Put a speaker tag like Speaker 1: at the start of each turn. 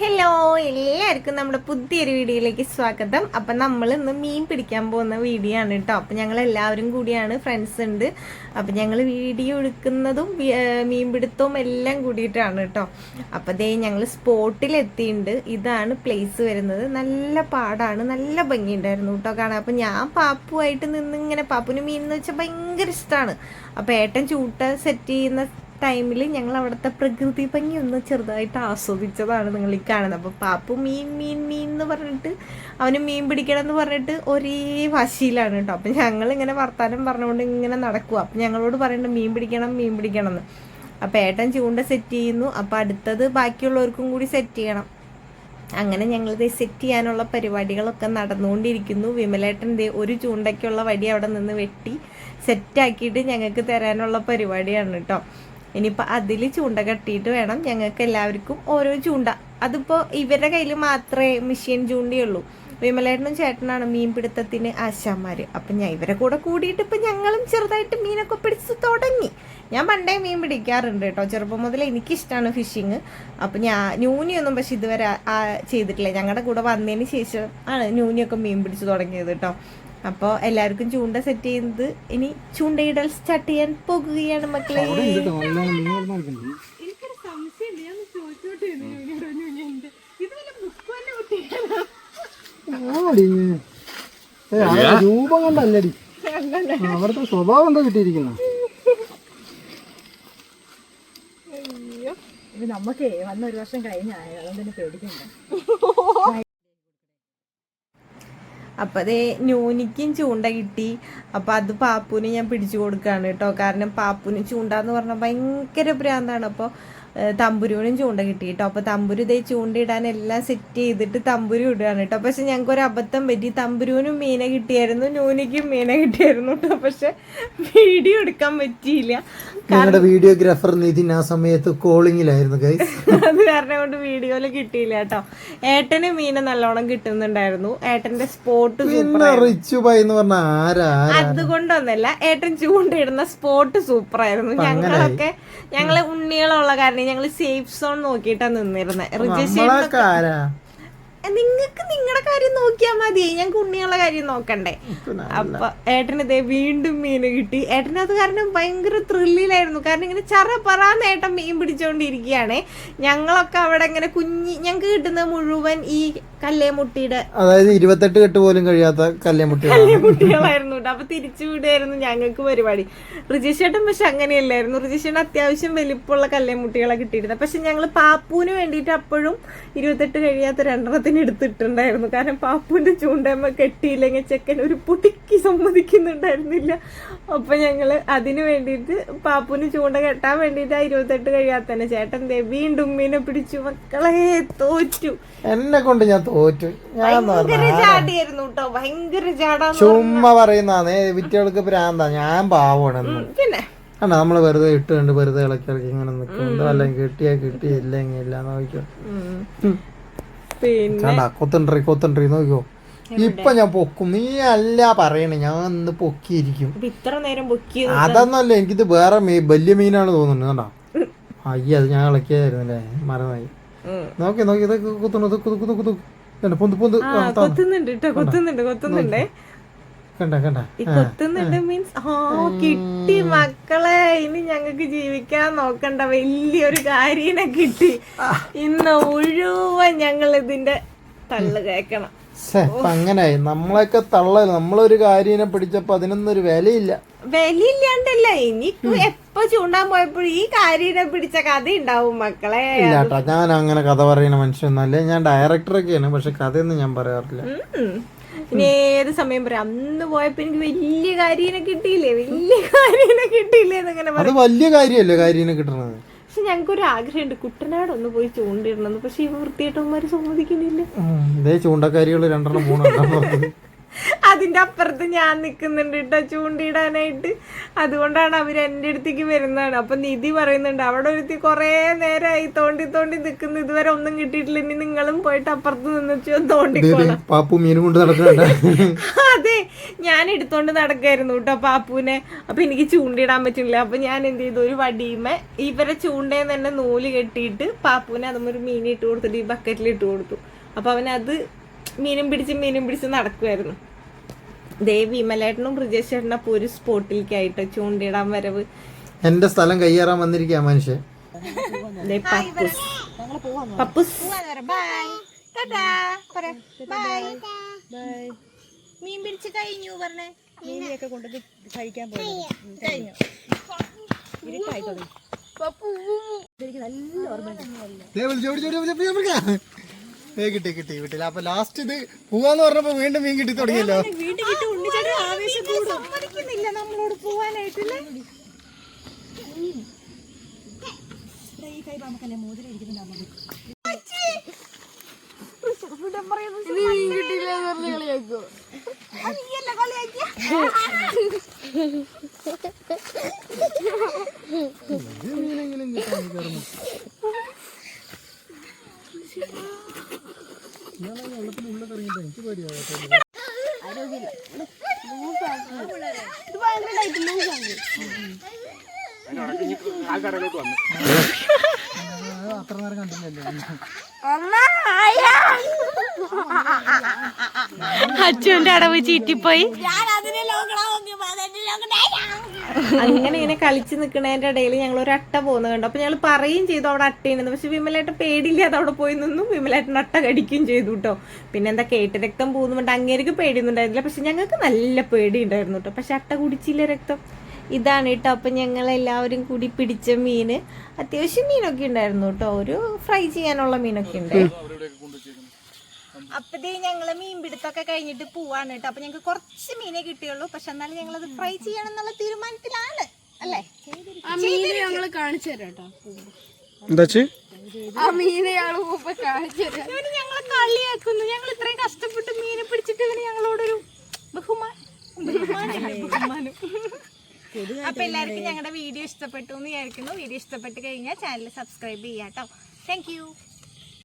Speaker 1: Hello എല്ലാവർക്കും നമ്മുടെ പുതിയൊരു വീഡിയോയിലേക്ക് സ്വാഗതം. അപ്പം നമ്മൾ ഇന്ന് മീൻ പിടിക്കാൻ പോകുന്ന വീഡിയോ ആണ് കേട്ടോ. അപ്പം ഞങ്ങൾ എല്ലാവരും കൂടിയാണ് ഫ്രണ്ട്സ് ഉണ്ട്. അപ്പം ഞങ്ങൾ വീഡിയോ എടുക്കുന്നതും മീൻ പിടുത്തവും എല്ലാം കൂടിയിട്ടാണ് കേട്ടോ. അപ്പം അതേ ഞങ്ങൾ സ്പോട്ടിലെത്തിയിട്ടുണ്ട് ഇതാണ് പ്ലേസ് വരുന്നത്. നല്ല പാടാണ്. നല്ല ഭംഗിയുണ്ടായിരുന്നു കേട്ടോ കാണാൻ. അപ്പം ഞാൻ പാപ്പുമായിട്ട് നിന്നിങ്ങനെ പാപ്പുവിന് മീൻ എന്ന് വെച്ചാൽ ഭയങ്കര ഇഷ്ടമാണ് അപ്പം ഏട്ടൻ ചൂട്ട സെറ്റ് ചെയ്യുന്ന ടൈമിൽ ഞങ്ങൾ അവിടുത്തെ പ്രകൃതി ഭംഗി ഒന്ന് ചെറുതായിട്ട് ആസ്വദിച്ചതാണ് നിങ്ങൾ ഈ കാണുന്നത്. അപ്പോൾ പാപ്പു മീൻ മീൻ മീൻ എന്ന് പറഞ്ഞിട്ട് അവന് മീൻ പിടിക്കണം എന്ന് പറഞ്ഞിട്ട് ഒരേ വശിയിലാണ് കേട്ടോ. അപ്പം ഞങ്ങൾ ഇങ്ങനെ വർത്താനം പറഞ്ഞുകൊണ്ട് ഇങ്ങനെ നടക്കുക അപ്പം ഞങ്ങളോട് പറയേണ്ട മീൻ പിടിക്കണം മീൻ പിടിക്കണം എന്ന് അപ്പം ഏട്ടൻ ചൂണ്ട സെറ്റ് ചെയ്യുന്നു. അപ്പം അടുത്തത് ബാക്കിയുള്ളവർക്കും കൂടി സെറ്റ് ചെയ്യണം. അങ്ങനെ ഞങ്ങൾ ഞങ്ങളിത് സെറ്റ് ചെയ്യാനുള്ള പരിപാടികളൊക്കെ നടന്നുകൊണ്ടിരിക്കുന്നു. വിമലേട്ടൻ ദേ ഒരു ചൂണ്ടയ്ക്കുള്ള വടി അവിടെ നിന്ന് വെട്ടി സെറ്റാക്കിയിട്ട് ഞങ്ങൾക്ക് തരാനുള്ള പരിപാടിയാണ് കേട്ടോ. ഇനിയിപ്പോൾ അതിൽ ചൂണ്ട കെട്ടിയിട്ട് വേണം ഞങ്ങൾക്ക് എല്ലാവർക്കും ഓരോ ചൂണ്ട. അതിപ്പോൾ ഇവരുടെ കയ്യിൽ മാത്രമേ മെഷീൻ ചൂണ്ടിയുള്ളൂ. വിമലേട്ടനും ചേട്ടനാണ് മീൻ പിടുത്തത്തിന് ആശാന്മാർ അപ്പം ഞാൻ ഇവരെ കൂടെ കൂടിയിട്ട് ഇപ്പം ഞങ്ങളും ചെറുതായിട്ട് മീനൊക്കെ പിടിച്ച് തുടങ്ങി. ഞാൻ പണ്ടേ മീൻ പിടിക്കാറുണ്ട് കേട്ടോ. ചെറുപ്പം മുതൽ എനിക്കിഷ്ടമാണ് ഫിഷിങ് അപ്പം ഞാൻ ന്യൂനിയൊന്നും പക്ഷെ ഇതുവരെ ചെയ്തിട്ടില്ല. ഞങ്ങളുടെ കൂടെ വന്നതിന് ശേഷം ആണ് ന്യൂനിയൊക്കെ മീൻ പിടിച്ച് തുടങ്ങിയത് കേട്ടോ. അപ്പോൾ എല്ലാവർക്കും ചൂണ്ട സെറ്റ് ചെയ്യുന്നത് ഇനി ചൂണ്ടയിടൽ സ്റ്റാർട്ട് ചെയ്യാൻ പോകുകയാണ് മക്കളെ.
Speaker 2: രൂപം കണ്ടല്ലടി. അവിടുത്തെ സ്വഭാവം എന്താ കിട്ടിയിരിക്കുന്ന?
Speaker 3: ഇത് നമുക്ക് വന്ന ഒരു വർഷം കഴിഞ്ഞായ അതുകൊണ്ട് തന്നെ പേടിക്കണ്ട.
Speaker 1: അപ്പം അതേ ന്യൂനിക്കും ചൂണ്ട കിട്ടി. അപ്പം അത് പാപ്പുവിന് ഞാൻ പിടിച്ചു കൊടുക്കുകയാണ് കേട്ടോ. കാരണം പാപ്പുവിന് ചൂണ്ട എന്ന് പറഞ്ഞാൽ ഭയങ്കര ഭ്രാന്താണ്. അപ്പോൾ തമ്പുരുവിനും ചൂണ്ട കിട്ടി കേട്ടോ അപ്പോൾ തമ്പുരു ഇതേ ചൂണ്ടയിടാൻ എല്ലാം സെറ്റ് ചെയ്തിട്ട് തമ്പുരു ഇടുകയാണ് കേട്ടോ. പക്ഷെ ഞങ്ങൾക്ക് ഒരു അബദ്ധം പറ്റി. തമ്പുരുവിനും മീനെ കിട്ടിയായിരുന്നു ന്യൂനിക്കും മീനെ കിട്ടിയായിരുന്നു കേട്ടോ. പക്ഷെ വീഡിയോ എടുക്കാൻ പറ്റിയില്ല.
Speaker 2: ഞങ്ങളുടെ വീഡിയോഗ്രാഫർ നിതിൻ ആ സമയത്ത് കോളിങ്ങിലായിരുന്നു
Speaker 1: അത് കാരണം കൊണ്ട് വീഡിയോയിൽ കിട്ടിയില്ല കേട്ടോ. ഏട്ടന് മീനെ നല്ലോണം കിട്ടുന്നുണ്ടായിരുന്നു. ഏട്ടന്റെ സ്പോട്ട്? അതുകൊണ്ടൊന്നല്ല ഏട്ടൻ ചൂണ്ടയിടുന്ന സ്പോട്ട് സൂപ്പർ ആയിരുന്നു. ഞങ്ങളൊക്കെ ഞങ്ങളെ ഉണ്ണികളുള്ള കാരണം ഞങ്ങൾ സേഫ് സോൺ നോക്കിയിട്ടാ നിന്നിരുന്നത് നിങ്ങക്ക് നിങ്ങളുടെ കാര്യം നോക്കിയാൽ മതി. ഞാൻ ഉണ്ണിയുള്ള കാര്യം നോക്കണ്ടേ. അപ്പൊ ഏട്ടന് ഇതേ വീണ്ടും മീന് കിട്ടി. ഏട്ടന് അത് കാരണം ഭയങ്കര ത്രില്ലിലായിരുന്നു കാരണം ഇങ്ങനെ ചറ പറാന്ന് ഏട്ടൻ മീൻ പിടിച്ചോണ്ടിരിക്കുകയാണേ. ഞങ്ങളൊക്കെ അവിടെ ഇങ്ങനെ കുഞ്ഞി ഞങ്ങൾക്ക് കിട്ടുന്ന മുഴുവൻ ഈ കല്ലേമുട്ടിയുടെ
Speaker 2: അതായത് ഇരുപത്തെട്ട് കെട്ട് പോലും കഴിയാത്ത കല്ലേമുട്ടി
Speaker 1: കുട്ടികളായിരുന്നു കേട്ടോ. അപ്പൊ തിരിച്ചു വിടുമായിരുന്നു ഞങ്ങൾക്ക് പരിപാടി. റിജേഷേട്ടൻ പക്ഷെ അങ്ങനെയല്ലായിരുന്നു. റിജീഷേട്ടൻ അത്യാവശ്യം വലിപ്പമുള്ള കല്ലേമുട്ടികളെ കിട്ടിയിരുന്നത്. പക്ഷെ ഞങ്ങൾ പാപ്പുവിന് വേണ്ടിയിട്ട് അപ്പോഴും ഇരുപത്തെട്ട് കഴിയാത്ത രണ്ടെണ്ണത്തിന് എടുത്തിട്ടുണ്ടായിരുന്നു. കാരണം പാപ്പുവിന്റെ ചൂണ്ടമ്മ കെട്ടിയില്ലെങ്കിൽ ചെക്കൻ ഒരു പൊട്ടിക്ക് സമ്മതിക്കുന്നുണ്ടായിരുന്നില്ല. അപ്പൊ ഞങ്ങൾ അതിനു വേണ്ടിയിട്ട് പാപ്പുവിന് ചൂണ്ട കെട്ടാൻ വേണ്ടിയിട്ട് ആ ഇരുപത്തെട്ട് കഴിയാത്തന്നെ ചേട്ടൻ ദേ വീണ്ടും മീനെ പിടിച്ചു. മക്കളെ തോറ്റു.
Speaker 2: എന്നെ കൊണ്ട് ഞാൻ തോറ്റു.
Speaker 1: ഭയങ്കര ചാടിയായിരുന്നു കേട്ടോ. ഭയങ്കര ചാടാ
Speaker 2: ചുമ്മാ പറയുന്നേ വിറ്റുകൾക്ക് പ്രാന്താ. ഞാൻ പാവണെന്ന്
Speaker 1: പിന്നെ?
Speaker 2: അല്ല നമ്മൾ വെറുതെ ഇട്ട് കണ്ട് വെറുതെ ഇളക്കി ഇളക്കി ഇങ്ങനെ നിൽക്കും അല്ലെങ്കിൽ കിട്ടിയാ കിട്ടിയില്ലെങ്കിൽ ഇല്ല നോക്കിയോ.
Speaker 1: പിന്നെ
Speaker 2: കണ്ടാ കൊത്തണ്ടറി കൊത്തണ്ടറി നോക്കിയോ ഇപ്പൊ ഞാൻ പൊക്കും. നീ അല്ല പറയണേ ഞാൻ ഇന്ന് പൊക്കിയിരിക്കും.
Speaker 1: ഇത്ര നേരം
Speaker 2: അതൊന്നല്ല എനിക്കിത് വേറെ വലിയ മീനാണ് തോന്നുന്നത് കേട്ടോ അയ്യ അത് ഞാൻ ഇളക്കിയായിരുന്നല്ലേ മറന്നായി നോക്കി നോക്കി ഇതൊക്കെ കുത്തുന്നു കുത്തുന്നു കുത്തുന്നു പൊന്ത് പൊന്ത്.
Speaker 1: കൊത്തുന്നുണ്ട് കേട്ടോ കൊത്തുന്നുണ്ട് ഈ കൊത്തുന്നുണ്ട് മീൻസ് ഓ കിട്ടി മക്കളെ. ഇനി ഞങ്ങൾക്ക് ജീവിക്കാൻ നോക്കണ്ട. വലിയൊരു കാര്യനെ കിട്ടി. ഇന്ന് മുഴുവൻ ഞങ്ങൾ ഇതിന്റെ തള്ളു കേക്കണം.
Speaker 2: അങ്ങനെ നമ്മളൊക്കെ തള്ളൽ. നമ്മളൊരു കാര്യനെ പിടിച്ചപ്പോ അതിനൊന്നും ഒരു വിലയില്ല.
Speaker 1: വിലയില്ലാണ്ടല്ല. ഇനി എപ്പോ ചൂണ്ടാൻ പോയപ്പോഴും ഈ കാര്യനെ പിടിച്ച കഥ ഉണ്ടാവും മക്കളെ.
Speaker 2: ഇല്ലാട്ടാ ഞാൻ അങ്ങനെ കഥ പറയുന്ന മനുഷ്യനൊന്നല്ല ഞാൻ ഡയറക്ടറൊക്കെയാണ് പക്ഷെ കഥയൊന്നും ഞാൻ പറയാറില്ല.
Speaker 1: ഇനി ഏത് സമയം പറയാം? അന്ന് പോയപ്പോ എനിക്ക് വലിയ കാര്യനെ കിട്ടിയില്ലേ? വലിയ കാര്യനെ കിട്ടിയില്ലേ എന്നങ്ങനെ
Speaker 2: അത് വലിയ കാര്യല്ലേ കാര്യനെ കിട്ടണത്?
Speaker 1: പക്ഷെ ഞങ്ങൾക്ക് ഒരു ആഗ്രഹമുണ്ട്. കുട്ടനാട് ഒന്ന് പോയി ചൂണ്ടിടണമെന്ന് പക്ഷെ ഇവ വൃത്തിയേട്ടന്മാര് സമ്മതിക്കുന്നില്ല.
Speaker 2: ചൂണ്ടക്കാരികൾ രണ്ടെണ്ണം മൂന്നെണ്ണം
Speaker 1: അതിന്റെ അപ്പുറത്ത് ഞാൻ നിൽക്കുന്നുണ്ട് കേട്ടോ ചൂണ്ടിയിടാനായിട്ട്. അതുകൊണ്ടാണ് അവർ എന്റെ അടുത്തേക്ക് വരുന്നതാണ്. അപ്പം നിധി പറയുന്നുണ്ട് അവിടെ ഒരുത്തി കുറേ നേരമായി തോണ്ടി തോണ്ടി നിൽക്കുന്നു ഇതുവരെ ഒന്നും കിട്ടിയിട്ടില്ല. ഇനി നിങ്ങളും പോയിട്ട് അപ്പുറത്ത് നിന്ന് തോണ്ടിക്കോളാം.
Speaker 2: പാപ്പു മീനും കൊണ്ട്
Speaker 1: അതെ ഞാൻ എടുത്തോണ്ട് നടക്കായിരുന്നു കേട്ടോ പാപ്പുവിനെ. അപ്പം എനിക്ക് ചൂണ്ടിടാൻ പറ്റില്ല. അപ്പം ഞാൻ എന്ത് ചെയ്തു? ഒരു വടിയുമേ ഇവരെ ചൂണ്ടയിൽ തന്നെ നൂൽ കെട്ടിയിട്ട് പാപ്പുവിനെ അതും ഒരു മീൻ ഇട്ട് കൊടുത്തിട്ട് ഈ ബക്കറ്റിൽ ഇട്ട് കൊടുത്തു. അപ്പം അവനത് മീനും പിടിച്ച് മീനും പിടിച്ച് നടക്കുമായിരുന്നു ദേ വിമലേട്ടനും ബ്രിജേഷ് ചേട്ടനും അപ്പൊ ഒരു സ്പോട്ടിലേക്കായിട്ട് ചൂണ്ടിടാൻ വരവ്.
Speaker 2: എന്റെ സ്ഥലം കയ്യേറാൻ വന്നിരിക്കുക മനുഷ്യൻ
Speaker 1: ദേ പപ്പുസ്. പപ്പുസ്. മീൻ പിടിച്ച് കഴിഞ്ഞു പറഞ്ഞേ.
Speaker 3: മീനിയൊക്കെ കൊണ്ടുവന്ന് കഴിക്കാൻ പോയി. കഴിഞ്ഞു. ഇരുട്ടായി തുടങ്ങി. എനിക്ക് നല്ല ഓർമ്മ
Speaker 2: കിട്ടി കിട്ടി കിട്ടില്ല അപ്പൊ ലാസ്റ്റ് ഇത് പോവാന്ന് പറഞ്ഞപ്പോ വീണ്ടും മീൻ കിട്ടി തുടങ്ങിയല്ലോ.
Speaker 3: വീണ്ടും കിട്ടാൻ ഉണ്ണിച്ചേട്ടൻ
Speaker 2: അത്ര നേരം കണ്ടില്ലല്ലോ
Speaker 1: അച്ഛന്റെ അടവ് ചീറ്റിപ്പോയി. അങ്ങനെ ഇങ്ങനെ കളിച്ച് നിൽക്കുന്നതിന്റെ ഇടയിൽ ഞങ്ങൾ ഒരു അട്ട പോകുന്നത് കണ്ടു. അപ്പൊ ഞങ്ങൾ പറയും ചെയ്തു അവിടെ അട്ടയുണ്ടെന്ന് പക്ഷെ വിമലേട്ട പേടിയില്ലാതെ അവിടെ പോയി നിന്നു. വിമലേട്ടൻ അട്ട കടിക്കുകയും ചെയ്തു കേട്ടോ പിന്നെ എന്താ കേട്ട് രക്തം പോകുന്നുണ്ട് അങ്ങേർക്ക് പേടിയൊന്നും ഉണ്ടായിരുന്നില്ല. പക്ഷെ ഞങ്ങൾക്ക് നല്ല പേടി ഉണ്ടായിരുന്നു കേട്ടോ പക്ഷെ അട്ട കുടിച്ചില്ല രക്തം. ഇതാണ് കേട്ടോ അപ്പൊ ഞങ്ങൾ എല്ലാവരും കൂടി പിടിച്ച മീന് അത്യാവശ്യം മീനൊക്കെ ഉണ്ടായിരുന്നു കേട്ടോ ഒരു ഫ്രൈ ചെയ്യാനുള്ള മീനൊക്കെ ഉണ്ട് അപ്പൊ ദേ ഞങ്ങൾ മീൻ പിടുത്തൊക്കെ കഴിഞ്ഞിട്ട് പോവാണ് കേട്ടോ. അപ്പൊ ഞങ്ങൾക്ക് കുറച്ച് മീനേ കിട്ടിയുള്ളൂ. പക്ഷെ എന്നാലും ഞങ്ങൾ അത് ഫ്രൈ ചെയ്യണം എന്നുള്ള തീരുമാനത്തിലാണ്. അല്ലേ?
Speaker 4: ആ മീന് ഞങ്ങൾ കാണിച്ചു തരാം കേട്ടോ.
Speaker 2: എന്താ
Speaker 4: ആ മീന് ഞങ്ങൾ മുമ്പ് കാണിച്ചു തരാം.
Speaker 1: ഇവന് ഞങ്ങളെ കളിയാക്കുന്നു. ഞങ്ങൾ ഇത്രയും കഷ്ടപ്പെട്ട് മീനെ പിടിച്ചിട്ട് ഇവന് ഞങ്ങളോടൊരു ബഹുമാനം. ബഹുമാനമല്ലേ? ബഹുമാനം. അപ്പൊ എല്ലാവർക്കും ഞങ്ങളുടെ വീഡിയോ ഇഷ്ടപ്പെട്ടു എന്ന് വിചാരിക്കുന്നു. വീഡിയോ ഇഷ്ടപ്പെട്ട് കഴിഞ്ഞാൽ ചാനൽ സബ്സ്ക്രൈബ് ചെയ്യാട്ടോ കേട്ടോ. Thank you